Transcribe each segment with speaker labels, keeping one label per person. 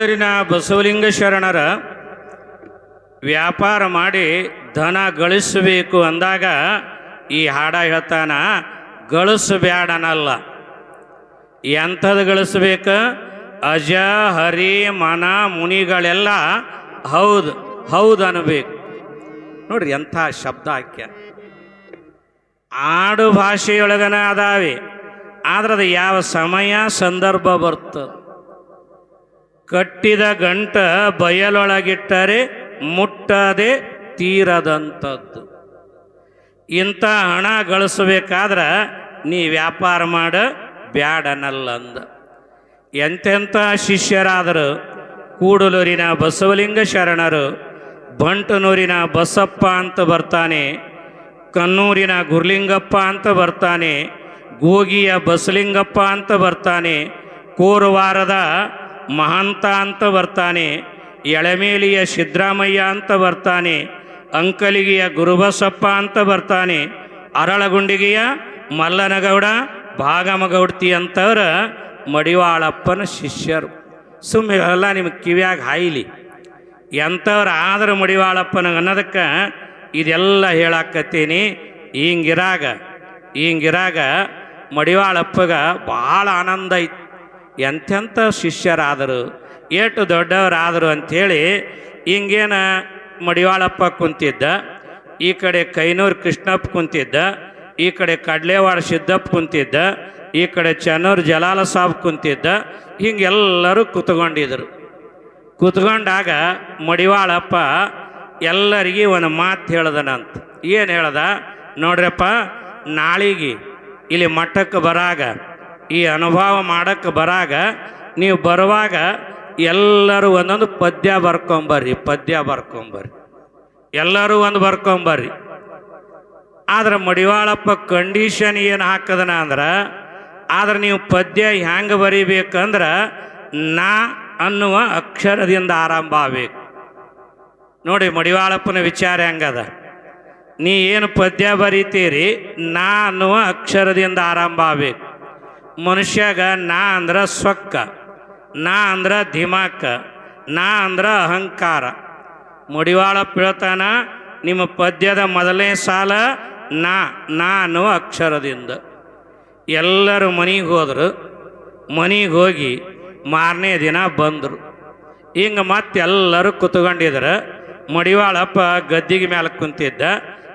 Speaker 1: ಹೆಸರಿನ ಬಸವಲಿಂಗ ಶರಣರ ವ್ಯಾಪಾರ ಮಾಡಿ ಧನ ಗಳಿಸಬೇಕು ಅಂದಾಗ ಈ ಹಾಡ ಹೇಳ್ತಾನ ಗಳಿಸಬೇಡನಲ್ಲ ಎಂಥದ್ದು ಗಳಿಸ್ಬೇಕು? ಅಜ, ಹರಿ, ಮನ, ಮುನಿಗಳೆಲ್ಲ ಹೌದು ಹೌದು ಅನ್ನಬೇಕು ನೋಡ್ರಿ ಎಂಥ ಶಬ್ದ ಹಾಕ್ಯ. ಆಡು ಭಾಷೆಯೊಳಗನ ಅದಾವೆ. ಆದ್ರೆ ಯಾವ ಸಮಯ, ಸಂದರ್ಭ ಬರ್ತದೆ? ಕಟ್ಟಿದ ಗಂಟ ಬಯಲೊಳಗಿಟ್ಟರೆ ಮುಟ್ಟದೆ ತೀರದಂಥದ್ದು. ಇಂಥ ಹಣ ಗಳಿಸಬೇಕಾದ್ರೆ ನೀ ವ್ಯಾಪಾರ ಮಾಡ, ಬ್ಯಾಡನಲ್ಲಂದ. ಎಂತೆಂಥ ಶಿಷ್ಯರಾದರು? ಕೂಡಲೂರಿನ ಬಸವಲಿಂಗ ಶರಣರು, ಬಂಟನೂರಿನ ಬಸಪ್ಪ ಅಂತ ಬರ್ತಾನೆ ಕನ್ನೂರಿನ ಗುರ್ಲಿಂಗಪ್ಪ ಅಂತ ಬರ್ತಾನೆ, ಗೋಗಿಯ ಬಸಲಿಂಗಪ್ಪ ಅಂತ ಬರ್ತಾನೆ, ಕೋರವಾರದ ಮಹಂತ ಅಂತ ಬರ್ತಾನೆ, ಎಳೆಮೇಲಿಯ ಸಿದ್ದರಾಮಯ್ಯ ಅಂತ ಬರ್ತಾನೆ, ಅಂಕಲಿಗೆಯ ಗುರುಬಸಪ್ಪ ಅಂತ ಬರ್ತಾನೆ, ಅರಳಗುಂಡಿಗೆಯ ಮಲ್ಲನಗೌಡ, ಭಾಗಮಗೌಡ್ತಿ ಅಂತವ್ರ ಮಡಿವಾಳಪ್ಪನ ಶಿಷ್ಯರು. ಸುಮ್ಮನೆ ಎಲ್ಲ ನಿಮಗೆ ಕಿವಿಯಾಗಿ ಹಾಯಿಲಿ. ಎಂಥವ್ರು ಆದ್ರೆ ಮಡಿವಾಳಪ್ಪನ ಅನ್ನೋದಕ್ಕೆ ಇದೆಲ್ಲ ಹೇಳಾಕತ್ತೀನಿ. ಹಿಂಗಿರಾಗ ಹಿಂಗಿರಾಗ ಮಡಿವಾಳಪ್ಪಗ ಭಾಳ ಆನಂದ ಐತಿ ಎಂತೆಂಥ ಶಿಷ್ಯರಾದರು, ಏಟು ದೊಡ್ಡವರಾದರು ಅಂಥೇಳಿ ಹಿಂಗೇನ ಮಡಿವಾಳಪ್ಪ ಕುಂತಿದ್ದ, ಈ ಕಡೆ ಕೈನೂರು ಕೃಷ್ಣಪ್ಪ ಕುಂತಿದ್ದ, ಈ ಕಡೆ ಕಡಲೆವಾಡ ಸಿದ್ದಪ್ಪ ಕುಂತಿದ್ದ, ಈ ಕಡೆ ಚನ್ನೂರು ಜಲಾಲ ಸಾಬ್ ಕುಂತಿದ್ದ, ಹಿಂಗೆಲ್ಲರೂ ಕೂತ್ಕೊಂಡಿದ್ರು ಕೂತ್ಕೊಂಡಾಗ ಮಡಿವಾಳಪ್ಪ ಎಲ್ಲರಿಗೆ ಒಂದು ಮಾತು ಹೇಳ್ದನಂತ. ಏನು ಹೇಳ್ದ? ನೋಡ್ರಪ್ಪ, ನಾಳಿಗೆ ಇಲ್ಲಿ ಮಠಕ್ಕೆ ಬರಾಗ ಈ ಅನುಭವ ಮಾಡಕ್ಕೆ ಬರಾಗ ನೀವು ಬರುವಾಗ ಎಲ್ಲರೂ ಒಂದೊಂದು ಪದ್ಯ ಬರ್ಕೊಂಬರ್ರಿ ಪದ್ಯ ಬರ್ಕೊಂಬರ್ರಿ. ಎಲ್ಲರೂ ಒಂದು ಬರ್ಕೊಂಬರ್ರಿ. ಆದ್ರೆ ಮಡಿವಾಳಪ್ಪ ಕಂಡೀಷನ್ ಏನು ಹಾಕದನ ಅಂದ್ರೆ, ಆದ್ರೆ ನೀವು ಪದ್ಯ ಹೆಂಗೆ ಬರಿಬೇಕಂದ್ರೆ ನಾ ಅನ್ನುವ ಅಕ್ಷರದಿಂದ ಆರಂಭ ಆಗಬೇಕು. ನೋಡಿ ಮಡಿವಾಳಪ್ಪನ ವಿಚಾರ ಹೆಂಗದ? ನೀ ಏನು ಪದ್ಯ ಬರೀತೀರಿ, ನಾ ಅನ್ನುವ ಅಕ್ಷರದಿಂದ ಆರಂಭ ಆಗಬೇಕು. ಮನುಷ್ಯಾಗ ನಾ ಅಂದ್ರೆ ಸೊಕ್ಕ ನಾ ಅಂದ್ರೆ ಧಿಮಾಕ ನಾ ಅಂದ್ರೆ ಅಹಂಕಾರ. ಮಡಿವಾಳಪ್ಪ ಪೀಳ್ತಾನ ನಿಮ್ಮ ಪದ್ಯದ ಮೊದಲನೇ ಸಾಲ ನಾ ನಾ ಅನ್ನುವ ಅಕ್ಷರದಿಂದ. ಎಲ್ಲರೂ ಮನೆಗೆ ಹೋದರು, ಮನೆಗೆ ಹೋಗಿ ಮಾರನೇ ದಿನ ಬಂದರು. ಹಿಂಗೆ ಮತ್ತೆ ಎಲ್ಲರೂ ಕುತ್ಕೊಂಡಿದ್ರು ಮಡಿವಾಳಪ್ಪ ಗದ್ದಿಗೆ ಮೇಲೆ ಕುಂತಿದ್ದ,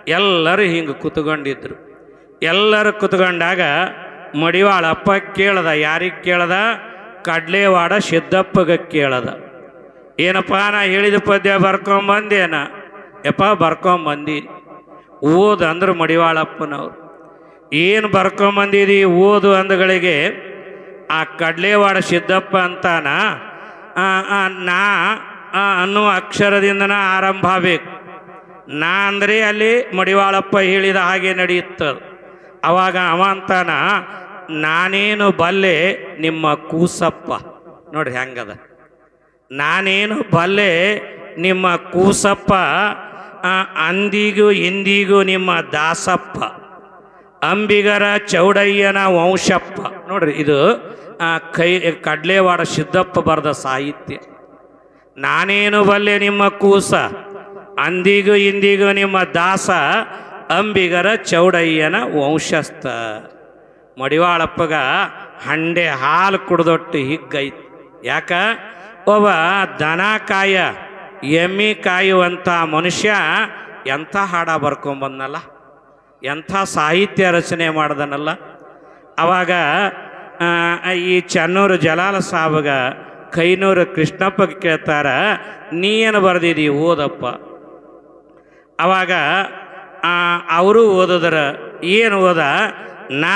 Speaker 1: ಎಲ್ಲರೂ ಹಿಂಗೆ ಕುತ್ಕೊಂಡಿದ್ರು ಎಲ್ಲರೂ ಕುತ್ಕೊಂಡಾಗ ಮಡಿವಾಳಪ್ಪ ಕೇಳದ, ಯಾರಿಗೆ ಕೇಳದ? ಕಡ್ಲೇವಾಡ ಸಿದ್ದಪ್ಪಗೆ ಕೇಳದ. ಏನಪ್ಪ, ನಾ ಹೇಳಿದ ಪದ್ಯ ಬರ್ಕೊಂಬಂದೇನ? ಯಪ್ಪ, ಬರ್ಕೊಂಬಂದಿ. ಓದು ಅಂದ್ರೆ ಮಡಿವಾಳಪ್ಪನವ್ರು. ಏನು ಬರ್ಕೊಂಬಂದಿದಿ ಓದು ಅಂದಗಳಿಗೆ, ಆ ಕಡ್ಲೇವಾಡ ಸಿದ್ದಪ್ಪ ಅಂತಾನ ನಾ ಅನ್ನುವ ಅಕ್ಷರದಿಂದನ ಆರಂಭ ಆಗಬೇಕು. ನಾ ಅಂದರೆ ಅಲ್ಲಿ ಮಡಿವಾಳಪ್ಪ ಹೇಳಿದ ಹಾಗೆ ನಡೆಯುತ್ತದೆ. ಅವಾಗ ಅವ ಅಂತಾನ, ನಾನೇನು ಬಲ್ಲೆ ನಿಮ್ಮ ಕೂಸಪ್ಪ. ನೋಡ್ರಿ ಹೆಂಗದ. ನಾನೇನು ಬಲ್ಲೆ ನಿಮ್ಮ ಕೂಸಪ್ಪ ಅಂದಿಗೂ ಇಂದಿಗೂ ನಿಮ್ಮ ದಾಸಪ್ಪ. ಅಂಬಿಗರ ಚೌಡಯ್ಯನ ವಂಶಪ್ಪ. ನೋಡ್ರಿ ಇದು ಕೈ, ಕಡ್ಲೆವಾಡ ಸಿದ್ದಪ್ಪ ಬರೆದ ಸಾಹಿತ್ಯ. ನಾನೇನು ಬಲ್ಲೆ ನಿಮ್ಮ ಕೂಸ, ಅಂದಿಗೂ ಇಂದಿಗೂ ನಿಮ್ಮ ದಾಸ ಅಂಬಿಗರ ಚೌಡಯ್ಯನ ವಂಶಸ್ಥ. ಮಡಿವಾಳಪ್ಪಗ ಹಂಡೆ ಹಾಲು ಕುಡ್ದೊಟ್ಟು ಹಿಗ್ಗೈತಿ. ಯಾಕ? ಒಬ್ಬ ದನ ಕಾಯ ಎಮ್ಮಿ ಕಾಯುವಂಥ ಮನುಷ್ಯ ಎಂಥ ಹಾಡ ಬರ್ಕೊಂಬಂದನಲ್ಲ? ಎಂಥ ಸಾಹಿತ್ಯ ರಚನೆ ಮಾಡ್ದನಲ್ಲ? ಅವಾಗ ಈ ಚನ್ನೂರು ಜಲಾಲ ಸಾಬಗ ಕೈನೂರು ಕೃಷ್ಣಪ್ಪ ಕೇಳ್ತಾರ, ನೀ ಏನು ಬರೆದಿದ್ದೀ ಓದಪ್ಪ. ಅವಾಗ ಅವರು ಓದಿದ್ರು, ಏನು ಓದ? ನಾ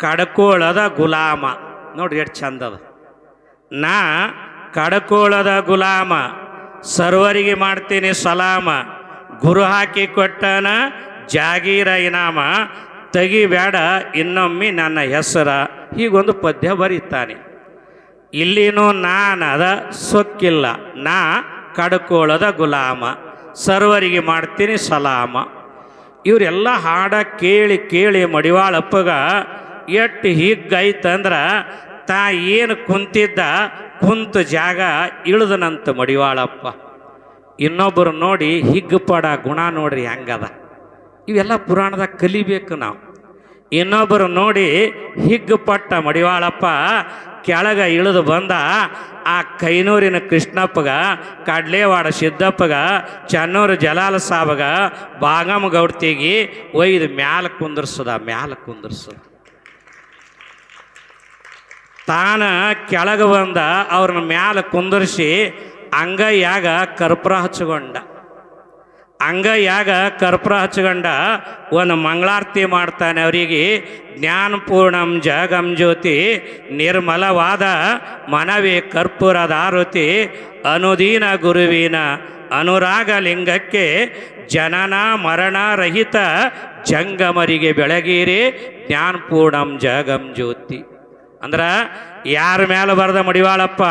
Speaker 1: ಕಡ್ಕೋಳದ ಗುಲಾಮ. ನೋಡ್ರಿ ಎಷ್ಟು ಚಂದದ ನಾ ಕಡ್ಕೋಳದ ಗುಲಾಮ, ಸರ್ವರಿಗೆ ಮಾಡ್ತೀನಿ ಸಲಾಮ, ಗುರು ಹಾಕಿ ಕೊಟ್ಟನ ಜಾಗೀರ ಇನಾಮ ತೆಗಿಬೇಡ ಇನ್ನೊಮ್ಮೆ ನನ್ನ ಹೆಸರ. ಹೀಗೊಂದು ಪದ್ಯ ಬರೀತಾನೆ. ಇಲ್ಲಿನೂ ನಾನದ ಸೊಕ್ಕಿಲ್ಲ. ನಾ ಕಡ್ಕೋಳದ ಗುಲಾಮ, ಸರ್ವರಿಗೆ ಮಾಡ್ತೀನಿ ಸಲಾಮ. ಇವರೆಲ್ಲ ಹಾಡ ಕೇಳಿ ಕೇಳಿ ಮಡಿವಾಳಪ್ಪಗ ಎಟ್ಟು ಹಿಗ್ಗೈತಂದ್ರೆ ತಾ ಏನು ಕುಂತಿದ್ದ ಕುಂತ ಜಾಗ ಇಳಿದನಂತ ಮಡಿವಾಳಪ್ಪ. ಇನ್ನೊಬ್ಬರು ನೋಡಿ ಹಿಗ್ಗಪಡ ಗುಣ ನೋಡ್ರಿ ಹೆಂಗದ. ಇವೆಲ್ಲ ಪುರಾಣದಾಗ ಕಲಿಬೇಕು ನಾವು. ಇನ್ನೊಬ್ಬರು ನೋಡಿ ಹಿಗ್ಗುಪಟ್ಟ ಮಡಿವಾಳಪ್ಪ ಕೆಳಗ ಇಳಿದು ಬಂದ ಆ ಕೈನೂರಿನ ಕೃಷ್ಣಪ್ಪಗ, ಕಡ್ಲೇವಾಡ ಸಿದ್ದಪ್ಪಗ, ಚನ್ನೂರು ಜಲಾಲ ಸಾಬಗ ಬಾಗಮ ಗೌಡ್ತಿಗಿ ಒಯ್ದು ಮ್ಯಾಲ ಕುಂದರ್ಸದ ಮ್ಯಾಲ ಕುಂದರ್ಸದ. ತಾನ ಕೆಳಗೆ ಬಂದ ಅವ್ರನ್ನ ಮ್ಯಾಲ ಕುಂದರ್ಸಿ ಅಂಗೈಯಾಗ ಕರ್ಪೂರ ಹಚ್ಕೊಂಡ ಅಂಗೈಯಾಗ ಕರ್ಪೂರ ಹಚ್ಕೊಂಡ ಒಂದು ಮಂಗಳಾರತಿ ಮಾಡ್ತಾನೆ ಅವರಿಗೆ. ಜ್ಞಾನಪೂರ್ಣಂ ಜಗಂ ಜ್ಯೋತಿ ನಿರ್ಮಲವಾದ ಮನವಿ ಕರ್ಪೂರದ ಆರುತಿ. ಅನುದೀನ ಗುರುವಿನ ಅನುರಾಗ ಲಿಂಗಕ್ಕೆ ಜನನ ಮರಣ ರಹಿತ ಜಂಗಮರಿಗೆ ಬೆಳಗೀರಿ. ಜ್ಞಾನಪೂರ್ಣಂ ಜಗಂ ಜ್ಯೋತಿ. ಅಂದ್ರೆ ಯಾರ ಮೇಲೆ ಬರ್ದ ಮಡಿವಾಳಪ್ಪ,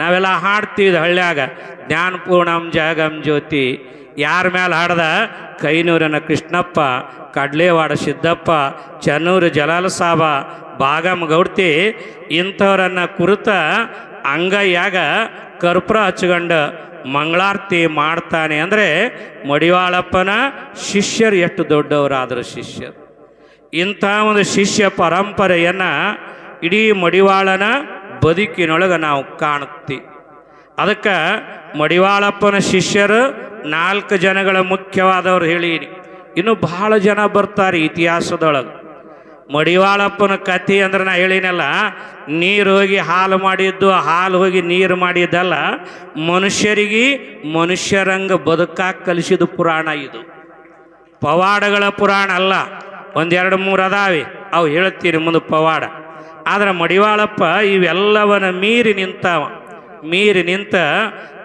Speaker 1: ನಾವೆಲ್ಲ ಹಾಡ್ತೀವಿ ಹಳ್ಳ್ಯಾಗ. ಜ್ಞಾನಪೂರ್ಣಂ ಜಗಂ ಜ್ಯೋತಿ. ಯಾರ ಮೇಲೆ ಹಾಡ್ದ? ಕೈನೂರಿನ ಕೃಷ್ಣಪ್ಪ, ಕಡ್ಲೇವಾಡ ಸಿದ್ದಪ್ಪ, ಚನ್ನೂರು ಜಲಾಲ ಸಾಬ ಬಾಗಮ್ ಗೌಡ್ತಿ, ಇಂಥವರನ್ನು ಕುರಿತ ಅಂಗೈಯಾಗ ಕರ್ಪೂರ ಹಚ್ಕೊಂಡು ಮಂಗಳಾರತಿ ಮಾಡ್ತಾನೆ ಅಂದರೆ ಮಡಿವಾಳಪ್ಪನ ಶಿಷ್ಯರು ಎಷ್ಟು ದೊಡ್ಡವರಾದರು ಶಿಷ್ಯರು. ಇಂಥ ಒಂದು ಶಿಷ್ಯ ಪರಂಪರೆಯನ್ನು ಇಡೀ ಮಡಿವಾಳನ ಬದುಕಿನೊಳಗೆ ನಾವು ಕಾಣುತ್ತೀವಿ ಅದಕ್ಕೆ ಮಡಿವಾಳಪ್ಪನ ಶಿಷ್ಯರು ನಾಲ್ಕು ಜನಗಳ ಮುಖ್ಯವಾದವ್ರು ಹೇಳೀನಿ. ಇನ್ನು ಬಹಳ ಜನ ಬರ್ತಾರೆ ಇತಿಹಾಸದೊಳಗೆ. ಮಡಿವಾಳಪ್ಪನ ಕಥೆ ಅಂದ್ರೆ ನಾ ಹೇಳಿನಲ್ಲ, ನೀರು ಹೋಗಿ ಹಾಲು ಮಾಡಿದ್ದು, ಹಾಲು ಹೋಗಿ ನೀರು ಮಾಡಿದ್ದಲ್ಲ, ಮನುಷ್ಯರಿಗೆ ಮನುಷ್ಯರಂಗ ಬದುಕಾಕ ಕಲಿಸಿದ ಪುರಾಣ ಇದು. ಪವಾಡಗಳ ಪುರಾಣ ಅಲ್ಲ, ಒಂದೆರಡು ಮೂರು ಅದಾವೆ, ಅವು ಹೇಳ್ತೀರಿ ಮುಂದೆ ಪವಾಡ. ಆದ್ರೆ ಮಡಿವಾಳಪ್ಪ ಇವೆಲ್ಲವನ್ನ ಮೀರಿ ನಿಂತಾವ. ಮೀರಿ ನಿಂತ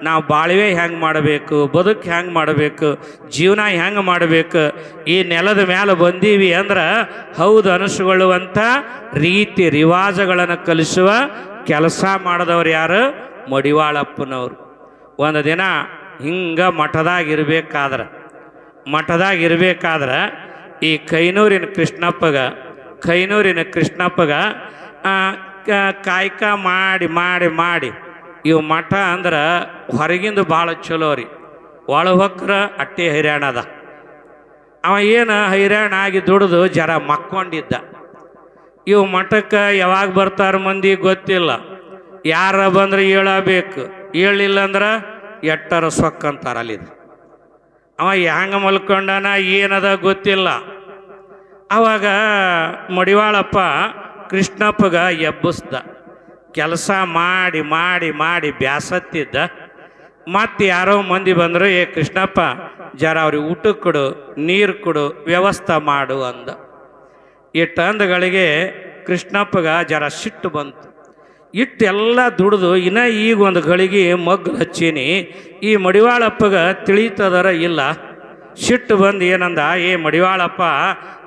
Speaker 1: ನಾವು ಬಾಳ್ವೆ ಹೆಂಗೆ ಮಾಡಬೇಕು, ಬದುಕು ಹೆಂಗೆ ಮಾಡಬೇಕು, ಜೀವನ ಹೆಂಗೆ ಮಾಡಬೇಕು, ಈ ನೆಲದ ಮೇಲೆ ಬಂದೀವಿ ಅಂದ್ರೆ ಹೌದು ಅನಿಸ್ಕೊಳ್ಳುವಂಥ ರೀತಿ ರಿವಾಜಗಳನ್ನು ಕಲಿಸುವ ಕೆಲಸ ಮಾಡಿದವ್ರು ಯಾರು? ಮಡಿವಾಳಪ್ಪನವರು. ಒಂದು ದಿನ ಹಿಂಗೆ ಮಠದಾಗ ಇರಬೇಕಾದ್ರೆ ಮಠದಾಗ ಇರಬೇಕಾದ್ರೆ ಈ ಕೈನೂರಿನ ಕೃಷ್ಣಪ್ಪಗ ಕೈನೂರಿನ ಕೃಷ್ಣಪ್ಪಗ ಕಾಯ್ಕ ಮಾಡಿ ಮಾಡಿ ಮಾಡಿ ಇವು ಮಠ ಅಂದ್ರೆ ಹೊರಗಿಂದು ಭಾಳ ಚಲೋ ರೀ. ಒಳ ಹೊಕ್ರ ಅಟ್ಟೆ ಹೈರಾಣ ಅದ. ಅವ ಏನು ಹೈರಾಣ ಆಗಿ ದುಡಿದು ಜರ ಮಕ್ಕೊಂಡಿದ್ದ. ಇವು ಮಠಕ್ಕೆ ಯಾವಾಗ ಬರ್ತಾರ ಮಂದಿ ಗೊತ್ತಿಲ್ಲ. ಯಾರ ಬಂದ್ರೆ ಏಳಬೇಕು. ಏಳಿಲ್ಲ ಅಂದ್ರೆ ಎಟ್ಟರ ಸೊಕ್ಕಂತಾರ ಅಲ್ಲಿದು ಅವ ಹ್ಯಾಂಗ ಮಲ್ಕೊಂಡನ ಏನದ ಗೊತ್ತಿಲ್ಲ. ಅವಾಗ ಮಡಿವಾಳಪ್ಪ ಕೃಷ್ಣಪ್ಪಗ ಎಬ್ಬಿಸ್ದ. ಕೆಲಸ ಮಾಡಿ ಮಾಡಿ ಮಾಡಿ ಬ್ಯಾಸತ್ತಿದ್ದ. ಮತ್ತು ಯಾರೋ ಮಂದಿ ಬಂದರು, ಏ ಕೃಷ್ಣಪ್ಪ, ಜರ ಅವ್ರಿಗೆ ಊಟ ಕೊಡು, ನೀರು ಕೊಡು, ವ್ಯವಸ್ಥೆ ಮಾಡು ಅಂದ. ಇಟ್ಟು ಅಂದಗಳಿಗೆ ಕೃಷ್ಣಪ್ಪಗ ಜರ ಸಿಟ್ಟು ಬಂತು. ಇಟ್ಟೆಲ್ಲ ದುಡಿದು, ಇನ್ನ ಈಗ ಒಂದು ಗಳಿಗೆ ಮಗ್ಗು ಹಚ್ಚೀನಿ, ಈ ಮಡಿವಾಳಪ್ಪಗ ತಿಳಿತದರ ಇಲ್ಲ. ಸಿಟ್ಟು ಬಂದು ಏನಂದ, ಏ ಮಡಿವಾಳಪ್ಪ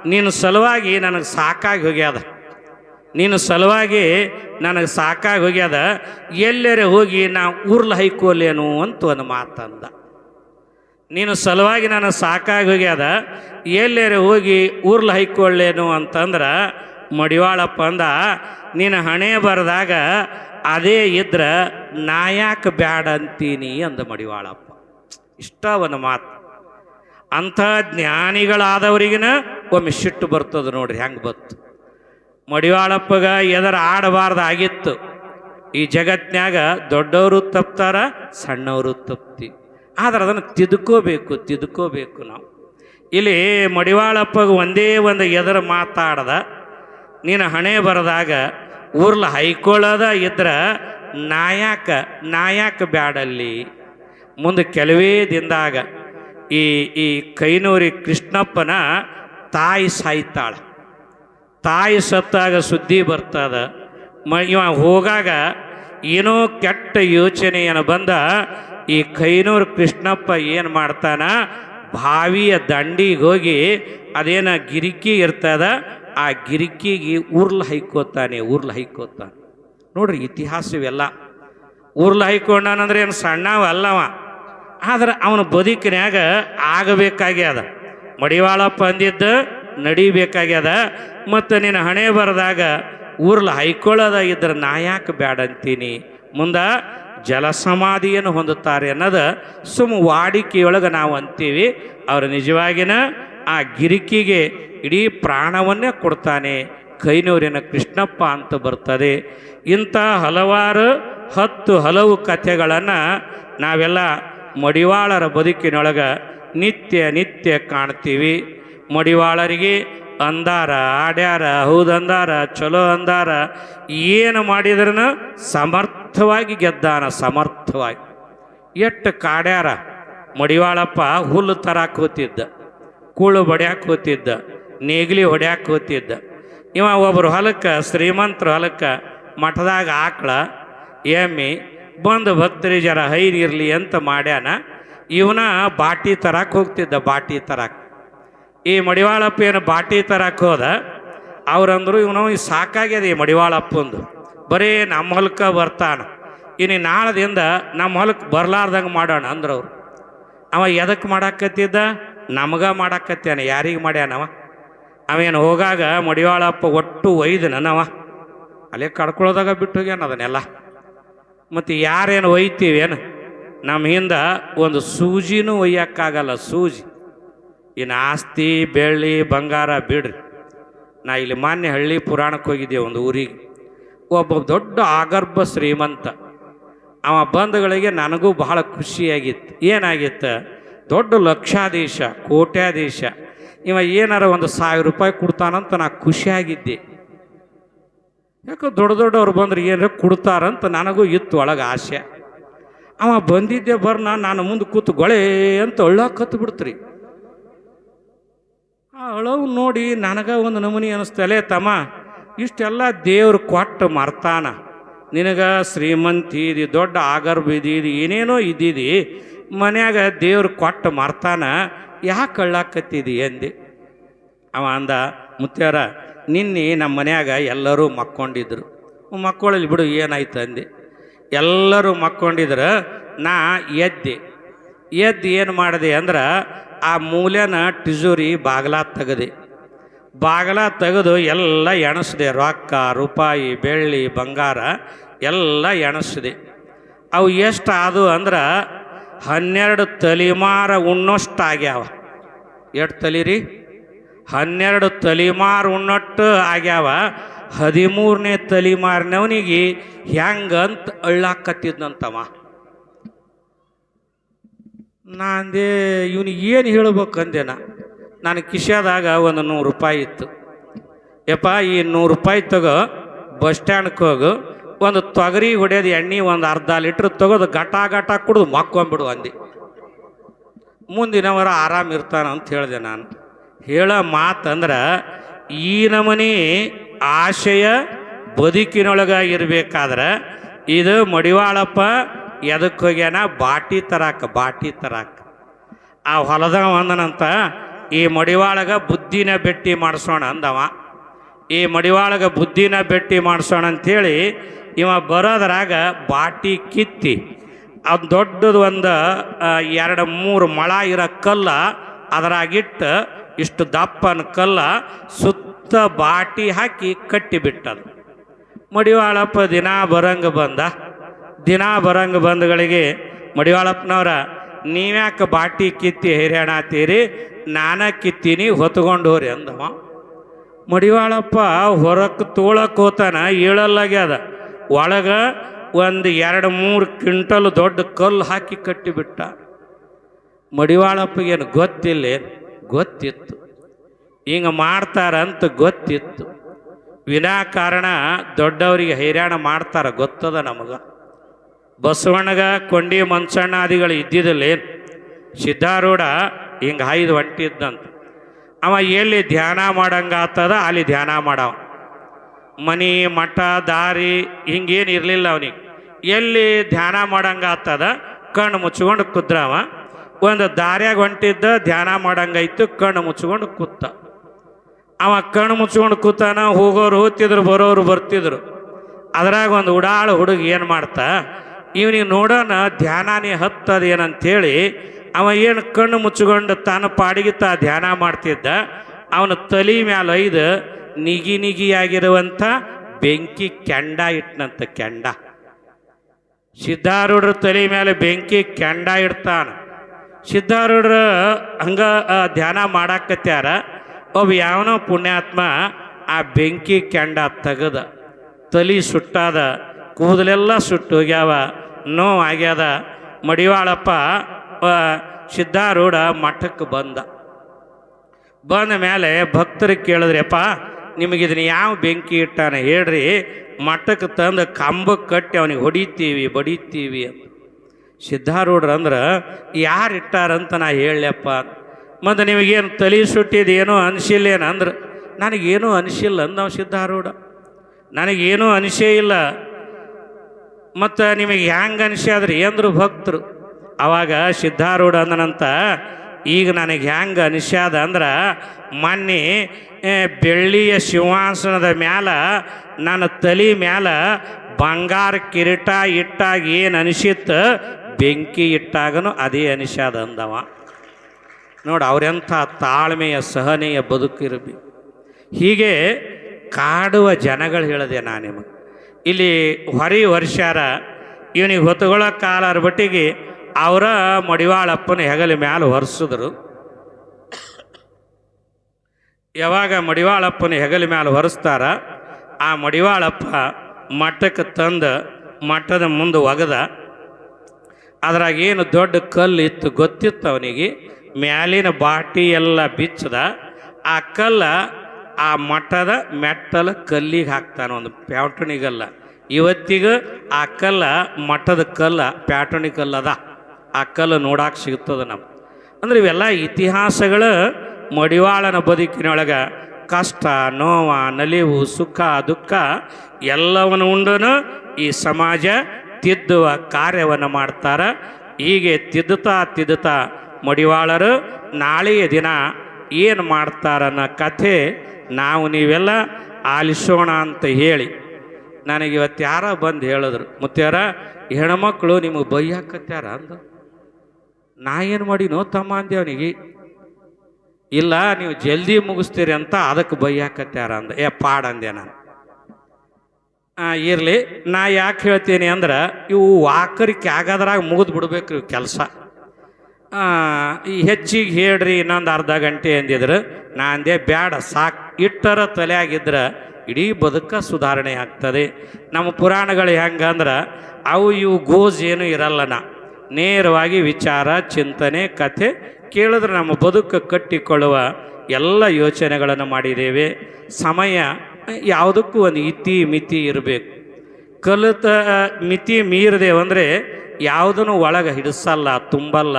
Speaker 1: ನಿನ್ನ ಸಲುವಾಗಿ ನನಗೆ ಸಾಕಾಗಿ ಹೋಗ್ಯಾದ. ನಿನ್ನ ಸಲುವಾಗಿ ನನಗೆ ಸಾಕಾಗಿ ಹೋಗ್ಯದ, ಎಲ್ಲೆರೆ ಹೋಗಿ ನಾ ಊರ್ಲ ಹೈಕೋಲೇನು ಅಂತ ಒಂದು ಮಾತಂದ. ನೀನು ಸಲುವಾಗಿ ನನಗೆ ಸಾಕಾಗಿ ಹೋಗ್ಯದ, ಎಲ್ಲೆರೆ ಹೋಗಿ ಊರ್ಲ ಹೈಕೊಳ್ಳೇನು ಅಂತಂದ್ರೆ ಮಡಿವಾಳಪ್ಪ ಅಂದ, ನೀನು ಹಣೆ ಬರೆದಾಗ ಅದೇ ಇದ್ರ ನಾಯಾಕ ಬ್ಯಾಡ ಅಂತೀನಿ ಅಂದ ಮಡಿವಾಳಪ್ಪ. ಇಷ್ಟ ಒಂದು ಮಾತು. ಅಂಥ ಜ್ಞಾನಿಗಳಾದವರಿಗಿನ ಒಮ್ಮೆ ಸಿಟ್ಟು ಬರ್ತದೆ ನೋಡ್ರಿ, ಹೆಂಗೆ ಬತ್ತು. ಮಡಿವಾಳಪ್ಪಗ ಎದರ ಆಡಬಾರ್ದಾಗಿತ್ತು. ಈ ಜಗತ್ನ್ಯಾಗ ದೊಡ್ಡವರು ತಪ್ತಾರ, ಸಣ್ಣವರು ತಪ್ತಿ. ಆದ್ರೆ ಅದನ್ನು ತಿದ್ಕೋಬೇಕು ತಿದ್ಕೋಬೇಕು ನಾವು. ಇಲ್ಲಿ ಮಡಿವಾಳಪ್ಪಗೆ ಒಂದೇ ಒಂದು ಎದರ ಮಾತಾಡ್ದ. ನೀನು ಹಣೆ ಬರೆದಾಗ ಊರ್ಲ ಹೈಕೊಳ್ಳೋದ ಇದ್ರೆ ನಾಯಕ ನಾಯಕ ಬ್ಯಾಡಲ್ಲಿ. ಮುಂದೆ ಕೆಲವೇ ದಿನದಾಗ ಈ ಈ ಕೈನೂರಿ ಕೃಷ್ಣಪ್ಪನ ತಾಯಿ ಸಾಯ್ತಾಳ. ತಾಯಿ ಸತ್ತಾಗ ಸುದ್ದಿ ಬರ್ತದ. ಮ ಇವ ಹೋಗಾಗ ಏನೋ ಕೆಟ್ಟ ಯೋಚನೆಯನ್ನು ಬಂದ, ಈ ಕೈನೂರು ಕೃಷ್ಣಪ್ಪ ಏನು ಮಾಡ್ತಾನ, ಬಾವಿಯ ದಂಡಿಗೆ ಹೋಗಿ ಅದೇನ ಗಿರಿಕಿ ಇರ್ತದ, ಆ ಗಿರಿಕಿಗೆ ಉರ್ಲು ಹೈಕೋತಾನೆ ಉರ್ಲು ಹೈಕೋತಾನೆ. ನೋಡ್ರಿ ಇತಿಹಾಸವೆಲ್ಲ ಉರ್ಲ್ ಹೈಕೊಂಡಾನಂದ್ರೆ ಏನು ಸಣ್ಣವ ಅಲ್ಲವ. ಆದ್ರೆ ಅವನ ಬದುಕಿನ್ಯಾಗ ಆಗಬೇಕಾಗ್ಯದ. ಮಡಿವಾಳಪ್ಪ ಅಂದಿದ್ದು ನಡಿಬೇಕಾಗ್ಯದ. ಮತ್ತು ನಿನ್ನ ಹಣೆ ಬರೆದಾಗ ಊರ್ಲ ಹೈಕೊಳ್ಳೋದಾಗಿದ್ದರೆ ನಾ ಯಾಕೆ ಬ್ಯಾಡ ಅಂತೀನಿ? ಮುಂದೆ ಜಲಸಮಾಧಿಯನ್ನು ಹೊಂದುತ್ತಾರೆ ಅನ್ನೋದು ಸುಮ್ಮ ವಾಡಿಕೆಯೊಳಗೆ ನಾವು ಅಂತೀವಿ. ಅವರು ನಿಜವಾಗಿನ ಆ ಗಿರಿಕಿಗೆ ಇಡೀ ಪ್ರಾಣವನ್ನೇ ಕೊಡ್ತಾನೆ. ಕೈನೂರಿನ ಕೃಷ್ಣಪ್ಪ ಅಂತ ಬರ್ತದೆ. ಇಂಥ ಹಲವಾರು ಹತ್ತು ಹಲವು ಕಥೆಗಳನ್ನು ನಾವೆಲ್ಲ ಮಡಿವಾಳರ ಬದುಕಿನೊಳಗೆ ನಿತ್ಯ ನಿತ್ಯ ಕಾಣ್ತೀವಿ. ಮಡಿವಾಳರಿಗೆ ಅಂದಾರ, ಆಡ್ಯಾರ ಹೌದಂದಾರ ಚಲೋ ಅಂದಾರ, ಏನು ಮಾಡಿದ್ರೂ ಸಮರ್ಥವಾಗಿ ಗೆದ್ದಾನ, ಸಮರ್ಥವಾಗಿ. ಎಷ್ಟು ಕಾಡ್ಯಾರ, ಮಡಿವಾಳಪ್ಪ ಹುಲ್ಲು ತರಕ್ಕೆ ಹೋತಿದ್ದ, ಕೂಳು ಬಡ್ಯಾಕೆ ಹೋತಿದ್ದ, ನೇಗಿಲಿ ಹೊಡ್ಯಾಕೆ ಹೋತಿದ್ದ. ಇವ ಒಬ್ಬರು ಹೊಲಕ್ಕೆ, ಶ್ರೀಮಂತರ ಹೊಲಕ್ಕೆ, ಮಠದಾಗ ಆಕಳ, ಎಮ್ಮಿ, ಬಂದು ಭಕ್ತರಿ ಜರ ಹೈರಿರಲಿ ಅಂತ ಮಾಡ್ಯಾನ, ಇವನ ಬಾಟಿ ತರಕ್ಕೆ ಹೋಗ್ತಿದ್ದ, ಬಾಟಿ ತರಕ್ಕೆ ಈ ಮಡಿವಾಳಪ್ಪ ಏನು ಬಾಟಿ ತರಕ್ಕೆ ಹೋದ, ಅವ್ರಂದ್ರು ಇವನು ಸಾಕಾಗ್ಯದ ಈ ಮಡಿವಾಳಪ್ಪಂದು. ಬರೀ ನಮ್ಮ ಹೊಲಕ್ಕೆ ಬರ್ತಾನೆ. ಇನ್ನು ನಾಳದಿಂದ ನಮ್ಮ ಹೊಲಕ್ಕೆ ಬರ್ಲಾರ್ದಂಗೆ ಮಾಡೋಣ ಅಂದ್ರೆ ಅವ್ರು. ಅವ ಎದಕ್ಕೆ ಮಾಡಾಕತ್ತಿದ್ದ? ನಮಗ ಮಾಡಾಕತ್ಯಾನ, ಯಾರಿಗೆ ಮಾಡ್ಯಾನವ ಅವೇನು ಹೋಗಾಗ ಮಡಿವಾಳಪ್ಪ ಒಟ್ಟು ಒಯ್ದನವ ಅಲ್ಲೇ ಕಡ್ಕೊಳ್ಳೋದಾಗ ಬಿಟ್ಟು ಹೋಗ್ಯಾನ ಅದನ್ನೆಲ್ಲ. ಮತ್ತು ಯಾರೇನು ಒಯ್ತೀವೇನು? ನಮ್ಮ ಹಿಂದೆ ಒಂದು ಸೂಜಿನೂ ಒಯ್ಯಕ್ಕಾಗಲ್ಲ ಸೂಜಿ. ಇನ್ನು ಆಸ್ತಿ ಬೆಳ್ಳಿ, ಬಂಗಾರ ಬಿಡ್ರಿ. ನಾ ಇಲ್ಲಿ ಮಾನ್ಯ ಹಳ್ಳಿ ಪುರಾಣಕ್ಕೆ ಹೋಗಿದ್ದೆ ಒಂದು ಊರಿಗೆ. ಒಬ್ಬ ದೊಡ್ಡ ಆಗರ್ಭ ಶ್ರೀಮಂತ. ಅವ ಬಂಧುಗಳಿಗೆ ನನಗೂ ಬಹಳ ಖುಷಿಯಾಗಿತ್ತು. ಏನಾಗಿತ್ತು? ದೊಡ್ಡ ಲಕ್ಷಾಧೀಶ, ಕೋಟ್ಯಾಧೀಶ. ಇವ ಏನಾರ ಒಂದು ಸಾವಿರ ರೂಪಾಯಿ ಕೊಡ್ತಾನಂತ ನಾ ಖುಷಿಯಾಗಿದ್ದೆ. ಯಾಕೆ ದೊಡ್ಡ ದೊಡ್ಡವ್ರು ಬಂದ್ರೆ ಏನಾರ ಕೊಡ್ತಾರಂತ ನನಗೂ ಇತ್ತು ಒಳಗೆ ಆಸೆ. ಅವ ಬಂದಿದ್ದೆ ಬರ್ನ, ನಾನು ಮುಂದೆ ಕೂತು ಗೊಳೆ ಅಂತ ಅಳ್ಳಾಕತ್ತು ಬಿಡ್ತ್ರಿ ಆ ಅಳವು ನೋಡಿ ನನಗೆ ಒಂದು ನಮೂನಿ ಅನಿಸ್ತಲೆ ತಮ್ಮ, ಇಷ್ಟೆಲ್ಲ ದೇವ್ರು ಕೊಟ್ಟು ಮರ್ತಾನ. ನಿನಗೆ ಶ್ರೀಮಂತಿ ಇದೆ, ದೊಡ್ಡ ಆಗರ್ಭ ಇದ್ದೀದಿ ಏನೇನೋ ಇದ್ದೀದಿ ಮನ್ಯಾಗ ದೇವ್ರು ಕೊಟ್ಟು ಮರ್ತಾನ, ಯಾಕೆ ಕಳ್ಳಾಕತ್ತಿದಿ ಎಂದೆ. ಅವ ಅಂದ ಮುತ್ಯಾರ ನಿನ್ನೆ ನಮ್ಮ ಮನ್ಯಾಗ ಎಲ್ಲರೂ ಮಕ್ಕೊಂಡಿದ್ರು. ಮಕ್ಕಳಲ್ಲಿ ಬಿಡು, ಏನಾಯ್ತು? ಅಂದೆ. ಎಲ್ಲರೂ ಮಕ್ಕೊಂಡಿದ್ರು, ನಾ ಎದ್ದೆ. ಎದ್ದು ಏನು ಮಾಡಿದೆ ಅಂದ್ರೆ ಆ ಮೂಲೆನ ಟಿಜೋರಿ ಬಾಗಲ ತೆಗದೆ. ಬಾಗಲ ತೆಗೆದು ಎಲ್ಲ ಎಣಸ್ದೆ. ರೊಕ್ಕ, ರೂಪಾಯಿ, ಬೆಳ್ಳಿ, ಬಂಗಾರ ಎಲ್ಲ ಎಣಸ್ದೆ. ಅವು ಎಷ್ಟು ಆದವು ಅಂದ್ರೆ ಹನ್ನೆರಡು ತಲೆಮಾರ ಉಣ್ಣಷ್ಟು ಆಗ್ಯಾವ ಎಷ್ಟು ತಲೆ ರೀ ಹನ್ನೆರಡು ತಲೆಮಾರು ಉಣ್ಣಟ್ಟು ಆಗ್ಯಾವ. ಹದಿಮೂರನೇ ತಲೆಮಾರಿನವನಿಗೆ ಹೆಂಗಂತ ಅಳ್ಳಾಕತ್ತಿದ್ನಂತವ. ನಾ ಅಂದೆ, ಇವನಿಗೆ ಏನು ಹೇಳ್ಬೇಕಂದೆ ನಾ ನಾನು ಕಿಶಾದಾಗ ಒಂದು ನೂರು ರೂಪಾಯಿ ಇತ್ತು. ಯಪ್ಪ, ಈ ನೂರು ರೂಪಾಯಿ ತಗೋ, ಬಸ್ ಸ್ಟ್ಯಾಂಡ್ಗೆ ಹೋಗು, ಒಂದು ತೊಗರಿ ಹೊಡೆಯೋದು ಎಣ್ಣೆ ಒಂದು ಅರ್ಧ ಲೀಟ್ರ್ ತಗೋದು ಘಟ ಘಟ ಕುಡಿದು ಮಕ್ಕೊಂಬಿಡು ಅಂದೆ. ಮುಂದಿನವರ ಆರಾಮ ಇರ್ತಾನ ಅಂತ ಹೇಳಿದೆ ನಾನು. ಹೇಳೋ ಮಾತಂದ್ರೆ, ಈ ನಮನಿ ಆಶಯ ಬದುಕಿನೊಳಗೆ ಇರಬೇಕಾದ್ರೆ, ಇದು ಮಡಿವಾಳಪ್ಪ ಎದಕ್ಕೆ ಹೋಗ್ಯಾನ? ಬಾಟಿ ತರಾಕ ಬಾಟಿ ತರಾಕ. ಆ ಹೊಲದಾಗ ಒಂದನಂತ ಈ ಮಡಿವಾಳಗ ಬುದ್ಧಿನ ಬೆಟ್ಟಿ ಮಾಡಿಸೋಣ ಅಂದವ. ಈ ಮಡಿವಾಳಗ ಬುದ್ಧಿನ ಬೆಟ್ಟಿ ಮಾಡಿಸೋಣ ಅಂಥೇಳಿ ಇವ ಬರೋದ್ರಾಗ ಬಾಟಿ ಕಿತ್ತಿ, ಅದು ದೊಡ್ಡದು ಒಂದು ಎರಡು, ಮೂರು ಮಳ ಇರೋ ಕಲ್ಲ ಅದರಾಗಿಟ್ಟು ಇಷ್ಟು ದಪ್ಪನ ಕಲ್ಲ ಸುತ್ತ ಬಾಟಿ ಹಾಕಿ ಕಟ್ಟಿಬಿಟ್ಟದು. ಮಡಿವಾಳಪ್ಪ ದಿನ ಬರಂಗ ಬಂದ. ದಿನ ಬರಂಗ ಬಂದಗಳಿಗೆ ಮಡಿವಾಳಪ್ಪನವ್ರ, ನೀವ್ಯಾಕೆ ಬಾಟಿ ಕಿತ್ತಿ ಹೈರಾಣಾತೀರಿ ನಾನ ಕಿತ್ತೀನಿ, ಹೊತ್ಕೊಂಡು ಹೋರಿ ಅಂದವ. ಮಡಿವಾಳಪ್ಪ ಹೊರಕ್ಕೆ ತೋಳಕ್ಕೆ ಹೋತಾನ, ಏಳಲ್ಲಾಗ್ಯದ. ಒಳಗೆ ಒಂದು ಎರಡು ಮೂರು ಕ್ವಿಂಟಲ್ ದೊಡ್ಡ ಕಲ್ಲು ಹಾಕಿ ಕಟ್ಟಿಬಿಟ್ಟ. ಮಡಿವಾಳಪ್ಪಗೇನು ಗೊತ್ತಿಲ್ಲ ಗೊತ್ತಿತ್ತು. ಹಿಂಗೆ ಮಾಡ್ತಾರಂತ ಗೊತ್ತಿತ್ತು. ವಿನಾಕಾರಣ ದೊಡ್ಡವರಿಗೆ ಹೈರಾಣ ಮಾಡ್ತಾರ ಗೊತ್ತದ ನಮಗೆ. ಬಸವಣ್ಣಗ ಕೊಂಡಿ ಮಂಚಣ್ಣಾದಿಗಳು ಇದ್ದಿದ್ದಲ್ಲಿ ಸಿದ್ಧಾರೂಢ ಹಿಂಗೆ ಹಾಯ್ದು ಹೊಂಟಿದ್ದಂತ ಅವ ಎಲ್ಲಿ ಧ್ಯಾನ ಮಾಡಂಗಾತದ ಅಲ್ಲಿ ಧ್ಯಾನ ಮಾಡವ. ಮನಿ, ಮಠ, ದಾರಿ ಹಿಂಗೇನು ಇರಲಿಲ್ಲ ಅವನಿಗೆ. ಎಲ್ಲಿ ಧ್ಯಾನ ಮಾಡಂಗಾತದ ಕಣ್ಣು ಮುಚ್ಕೊಂಡು ಕುದ್ರವ ಒಂದು ದಾರ್ಯಾಗ ಹೊಂಟಿದ್ದ ಧ್ಯಾನ ಮಾಡಂಗಾಯ್ತು ಕಣ್ಣು ಮುಚ್ಕೊಂಡು ಕೂತ ಅವ ಕಣ್ಣು ಮುಚ್ಕೊಂಡು ಕೂತಾನ ಹೋಗೋರು, ಹೋಗ್ತಿದ್ರು, ಬರೋರು ಬರ್ತಿದ್ರು. ಅದ್ರಾಗ ಒಂದು ಉಡಾಳು ಹುಡುಗ ಏನು ಮಾಡ್ತಾ ಇವನಿಗೆ ನೋಡೋಣ, ಧ್ಯಾನನೇ ಏನಂತೇಳಿ ಅವ ಏನು ಕಣ್ಣು ಮುಚ್ಚಿಕೊಂಡು ತಾನು ಪಾಡಿಗಿತ್ತ ಧ್ಯಾನ ಮಾಡ್ತಿದ್ದ. ಅವನ ತಲೆ ಮ್ಯಾಲ ಐದು, ನಿಗಿ ನಿಗಿಯಾಗಿರುವಂಥ ಬೆಂಕಿ ಕೆಂಡ ಇಟ್ನಂತ ಕೆಂಡ. ಸಿದ್ಧಾರೂಢರ ತಲೆ ಮೇಲೆ ಬೆಂಕಿ ಕೆಂಡ ಇಡ್ತಾನ. ಸಿದ್ಧಾರೂಢರ ಹಂಗ ಧ್ಯಾನ ಮಾಡಾಕತ್ಯಾರ. ಒಬ್ಬ ಯಾವನೋ ಪುಣ್ಯಾತ್ಮ ಆ ಬೆಂಕಿ ಕೆಂಡ ತೆಗದ. ತಲೆ ಸುಟ್ಟಾದ, ಕೂದಲೆಲ್ಲ ಸುಟ್ಟು ಹೋಗ್ಯಾವ. ನೋವು ಆಗ್ಯದ. ಮಡಿವಾಳಪ್ಪ ಸಿದ್ಧಾರೂಢ ಮಠಕ್ಕೆ ಬಂದ. ಬಂದ ಮೇಲೆ ಭಕ್ತರಿಗೆ ಕೇಳಿದ್ರಪ್ಪ ನಿಮಗೆ ಇದನ್ನ ಯಾವ ಬೆಂಕಿ ಇಟ್ಟಾನೆ ಹೇಳ್ರಿ ಮಠಕ್ಕೆ ತಂದು ಕಂಬಕ್ಕೆ ಕಟ್ಟಿ ಅವನಿಗೆ ಹೊಡಿತೀವಿ, ಬಡಿತೀವಿ ಅಂತ. ಸಿದ್ಧಾರೂಢ್ರ ಅಂದ್ರೆ, ಯಾರು ಇಟ್ಟಾರಂತ ನಾ ಹೇಳಪ್ಪ ಮತ್ತು ನಿಮಗೇನು ತಲೆ ಸುಟ್ಟಿದ್ದು ಏನೋ ಅನಿಸಿಲ್ಲೇನು ಅಂದ್ರೆ ನನಗೇನೂ ಅನಿಸಿಲ್ಲ ಅಂದವ ಸಿದ್ಧಾರೂಢ. ನನಗೇನೂ ಅನಿಸೇ ಇಲ್ಲ. ಮತ್ತು ನಿಮಗೆ ಹ್ಯಾಂಗೆ ಅನಿಸ್ಯಾದ್ರಿ ಅಂದರು ಭಕ್ತರು. ಆವಾಗ ಸಿದ್ಧಾರೂಢ ಅಂದನಂತ, ಈಗ ನನಗೆ ಹ್ಯಾಂಗೆ ಅನಿಸ್ಯಾದ ಅಂದ್ರೆ, ಮೊನ್ನೆ ಬೆಳ್ಳಿಯ ಸಿಂಹಾಸನದ ಮ್ಯಾಲ, ನನ್ನ ತಲೆ ಮ್ಯಾಲ ಬಂಗಾರ ಕಿರೀಟ ಇಟ್ಟಾಗ ಏನು ಅನಿಸಿತ್ತು? ಬೆಂಕಿ ಇಟ್ಟಾಗನು ಅದೇ ಅನಿಸ್ಯಾದ ಅಂದವ. ನೋಡಿ ಅವರೆಂಥ ತಾಳ್ಮೆಯ, ಸಹನೆಯ ಬದುಕಿರಬಿ. ಹೀಗೆ ಕಾಡುವ ಜನಗಳು ಹೇಳಿದೆ ನಾನು ನಿಮಗೆ. ಇಲ್ಲಿ ಹೊರಿ ವರ್ಷಾರ ಇವನಿಗೆ ಹೊತ್ತುಗಳ ಕಾಲರ ಬಟ್ಟಿಗೆ ಅವರ ಮಡಿವಾಳಪ್ಪನ ಹೆಗಲ ಮ್ಯಾಲ ಹೊರಿಸಿದ್ರು ಯಾವಾಗ ಮಡಿವಾಳಪ್ಪನ ಹೆಗಲ ಮ್ಯಾಲ ಹೊರಿಸ್ತಾರ ಆ ಮಡಿವಾಳಪ್ಪ ಮಠಕ್ಕೆ ತಂದು ಮಠದ ಮುಂದೆ ಒಗದ. ಅದ್ರಾಗ ಏನು ದೊಡ್ಡ ಕಲ್ಲು ಇತ್ತು ಗೊತ್ತಿತ್ತು ಅವನಿಗೆ, ಮ್ಯಾಲಿನ ಬಾಟಿ ಎಲ್ಲ ಬಿಚ್ಚದ. ಆ ಕಲ್ಲ ಆ ಮಠದ ಮೆಟ್ಟಲ ಕಲ್ಲಿಗೆ ಹಾಕ್ತಾನೆ ಒಂದು ಪ್ಯಾಟಣಿಗಲ್ಲ ಇವತ್ತಿಗೂ ಆ ಕಲ್ಲ ಮಠದ ಕಲ್ಲ ಪ್ಯಾಟಣಿ ಕಲ್ಲದ ಆ ಕಲ್ಲು ನೋಡಕ್ಕೆ ಸಿಗ್ತದೆ ನಮ್ಮ ಅಂದ್ರೆ ಇವೆಲ್ಲ ಇತಿಹಾಸಗಳು ಮಡಿವಾಳನ ಬದುಕಿನೊಳಗೆ ಕಷ್ಟ, ನೋವ, ನಲಿವು, ಸುಖ, ದುಃಖ ಎಲ್ಲವನ್ನು ಉಂಡನು ಈ ಸಮಾಜ ತಿದ್ದುವ ಕಾರ್ಯವನ್ನು ಮಾಡ್ತಾರೆ. ಹೀಗೆ ತಿದ್ದುತ್ತಾ ತಿದ್ದುತ್ತಾ ಮಡಿವಾಳರು ನಾಳೆಯ ದಿನ ಏನು ಮಾಡ್ತಾರನ್ನೋ ಕಥೆ ನಾವು ನೀವೆಲ್ಲ ಆಲಿಸೋಣ ಅಂತ ಹೇಳಿ ನನಗೆ ಇವತ್ತು ಯಾರೋ ಬಂದು ಹೇಳಿದ್ರು ಮುತ್ಯಾರ ಹೆಣ್ಮಕ್ಳು ನಿಮಗೆ ಬೈಯಾಕತ್ಯಾರ ಅಂದ. ನಾ ಏನು ಮಾಡಿನೋ ತಮ್ಮ ಅಂದೆ ಅವನಿಗೆ. ಇಲ್ಲ, ನೀವು ಜಲ್ದಿ ಮುಗಿಸ್ತೀರಿ ಅಂತ ಅದಕ್ಕೆ ಬೈಯಾಕತ್ಯಾರ ಅಂದ. ಏ, ಪಾಡ ಅಂದೆ ನಾನು. ಇರಲಿ, ನಾ ಯಾಕೆ ಹೇಳ್ತೀನಿ ಅಂದ್ರೆ, ಇವು ವಾಕರಿಕೆ ಆಗೋದ್ರಾಗ ಮುಗಿದು ಬಿಡ್ಬೇಕು ಕೆಲಸ. ಈ ಹೆಚ್ಚಿಗೆ ಹೇಳ್ರಿ, ಇನ್ನೊಂದು ಅರ್ಧ ಗಂಟೆ ಅಂದಿದ್ರು. ನಾ ಅಂದೆ ಬ್ಯಾಡ, ಸಾಕು. ಇಟ್ಟರ ತಲೆಯಾಗಿದ್ರೆ ಇಡೀ ಬದುಕ ಸುಧಾರಣೆ ಆಗ್ತದೆ. ನಮ್ಮ ಪುರಾಣಗಳು ಹೆಂಗಂದ್ರೆ ಅವು ಇವು ಗೋಜ್ ಏನು ಇರಲ್ಲ ನಾ ನೇರವಾಗಿ ವಿಚಾರ, ಚಿಂತನೆ, ಕಥೆ ಕೇಳಿದ್ರೆ ನಮ್ಮ ಬದುಕು ಕಟ್ಟಿಕೊಳ್ಳುವ ಎಲ್ಲ ಯೋಚನೆಗಳನ್ನು ಮಾಡಿದ್ದೇವೆ. ಸಮಯ, ಯಾವುದಕ್ಕೂ ಒಂದು ಇತಿ ಮಿತಿ ಇರಬೇಕು. ಕಲಿತ, ಮಿತಿ ಮೀರದೇವಂದರೆ ಯಾವುದನ್ನು ಒಳಗೆ ಹಿಡಿಸಲ್ಲ, ತುಂಬಲ್ಲ.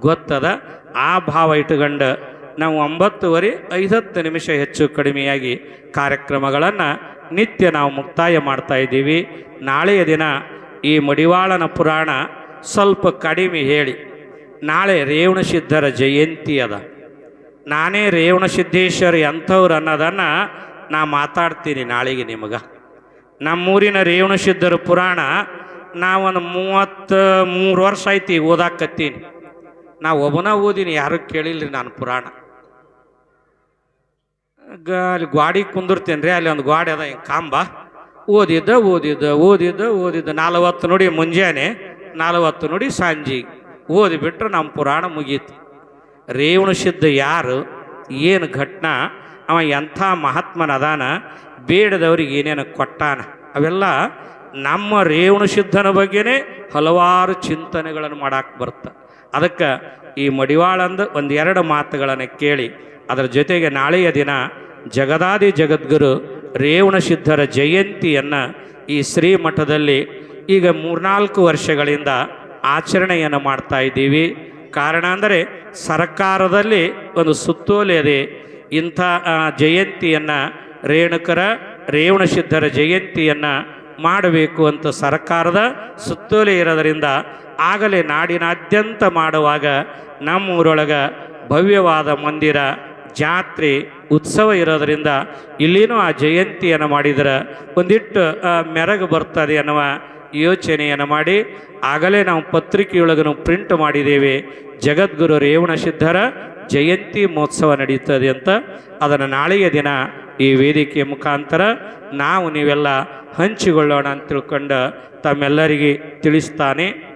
Speaker 1: ಗೊತ್ತದ? ಆ ಭಾವ ಇಟ್ಟುಕೊಂಡು ನಾವು ಒಂಬತ್ತುವರೆ ಐದತ್ತು ನಿಮಿಷ ಹೆಚ್ಚು ಕಡಿಮೆಯಾಗಿ ಕಾರ್ಯಕ್ರಮಗಳನ್ನು ನಿತ್ಯ ನಾವು ಮುಕ್ತಾಯ ಮಾಡ್ತಾ ಇದ್ದೀವಿ. ನಾಳೆಯ ದಿನ ಈ ಮಡಿವಾಳನ ಪುರಾಣ ಸ್ವಲ್ಪ ಕಡಿಮೆ ಹೇಳಿ. ನಾಳೆ ರೇವಣಸಿದ್ಧರ ಜಯಂತಿ ಅದ. ನಾನೇ ರೇವಣಸಿದ್ದೇಶ್ವರ ಎಂಥವ್ರು ಅನ್ನೋದನ್ನು ನಾ ಮಾತಾಡ್ತೀನಿ ನಾಳೆಗೆ ನಿಮಗೆ. ನಮ್ಮೂರಿನ ರೇವಣಸಿದ್ಧರ ಪುರಾಣ ನಾವೊಂದು ಮೂವತ್ತು ಮೂರು ವರ್ಷ ಐತಿ ಓದಾಕತ್ತೀನಿ. ನಾ ಒಬ್ಬನ ಓದಿನಿ, ಯಾರು ಕೇಳಿಲ್ಲ ರೀ ನಾನು ಪುರಾಣ. ಗ, ಅಲ್ಲಿ ಗ್ವಾಡಿ ಕುಂದಿರ್ತೇನೆ ರೀ ಅಲ್ಲಿ ಒಂದು ಗ್ವಾಡಿ ಅದ, ಹಿಂಗೆ ಕಾಂಬ. ಓದಿದ್ದ ಓದಿದ್ದ ಓದಿದ್ದ ಓದಿದ್ದ, ನಾಲ್ವತ್ತು ನೋಡಿ ಮುಂಜಾನೆ, ನಾಲ್ವತ್ತು ನೋಡಿ ಸಂಜೆ. ಓದಿಬಿಟ್ರೆ ನಮ್ಮ ಪುರಾಣ ಮುಗೀತು. ರೇವಣ ಸಿದ್ಧ ಯಾರು, ಏನು ಘಟ್ನ, ಅವ ಎಂಥ ಮಹಾತ್ಮನ ಅದಾನ ಬೇಡದವ್ರಿಗೆ ಏನೇನು ಕೊಟ್ಟಾನ. ಅವೆಲ್ಲ ನಮ್ಮ ರೇವಣ ಸಿದ್ಧನ ಬಗ್ಗೆನೇ ಹಲವಾರು ಚಿಂತನೆಗಳನ್ನು ಮಾಡಕ್ಕೆ ಬರುತ್ತೆ ಅದಕ್ಕೆ ಈ ಮಡಿವಾಳಂದು ಒಂದೆರಡು ಮಾತುಗಳನ್ನು ಕೇಳಿ ಅದರ ಜೊತೆಗೆ ನಾಳೆಯ ದಿನ ಜಗದಾದಿ ಜಗದ್ಗುರು ರೇವಣ ಸಿದ್ಧರ ಜಯಂತಿಯನ್ನು ಈ ಶ್ರೀಮಠದಲ್ಲಿ ಈಗ ಮೂರ್ನಾಲ್ಕು ವರ್ಷಗಳಿಂದ ಆಚರಣೆಯನ್ನು ಮಾಡ್ತಾ ಇದ್ದೀವಿ. ಕಾರಣ ಅಂದರೆ ಸರ್ಕಾರದಲ್ಲಿ ಒಂದು ಸುತ್ತೋಲೆ ಇದೆ. ಇಂಥ ಜಯಂತಿಯನ್ನು ರೇಣುಕರ, ರೇವಣ ಸಿದ್ಧರ ಜಯಂತಿಯನ್ನು ಮಾಡಬೇಕು ಅಂತ ಸರ್ಕಾರದ ಸುತ್ತೋಲೆ ಇರೋದರಿಂದ ಆಗಲೇ ನಾಡಿನಾದ್ಯಂತ ಮಾಡುವಾಗ ನಮ್ಮೂರೊಳಗೆ ಭವ್ಯವಾದ ಮಂದಿರ, ಜಾತ್ರೆ, ಉತ್ಸವ ಇರೋದರಿಂದ ಇಲ್ಲಿನೂ ಆ ಜಯಂತಿಯನ್ನು ಮಾಡಿದರೆ ಒಂದಿಟ್ಟು ಮೆರಗು ಬರ್ತದೆ ಅನ್ನುವ ಯೋಚನೆಯನ್ನು ಮಾಡಿ ಆಗಲೇ ನಾವು ಪತ್ರಿಕೆಯೊಳಗೂ ಪ್ರಿಂಟ್ ಮಾಡಿದ್ದೇವೆ. ಜಗದ್ಗುರು ರೇವಣಸಿದ್ಧರ ಜಯಂತಿ ಮಹೋತ್ಸವ ನಡೆಯುತ್ತದೆ ಅಂತ. ಅದನ್ನು ನಾಳೆಯ ದಿನ ಈ ವೇದಿಕೆಯ ಮುಖಾಂತರ ನಾವು ನೀವೆಲ್ಲ ಹಂಚಿಕೊಳ್ಳೋಣ ಅಂತ ತಿಳ್ಕೊಂಡು ತಮ್ಮೆಲ್ಲರಿಗೆ ತಿಳಿಸ್ತಾನೆ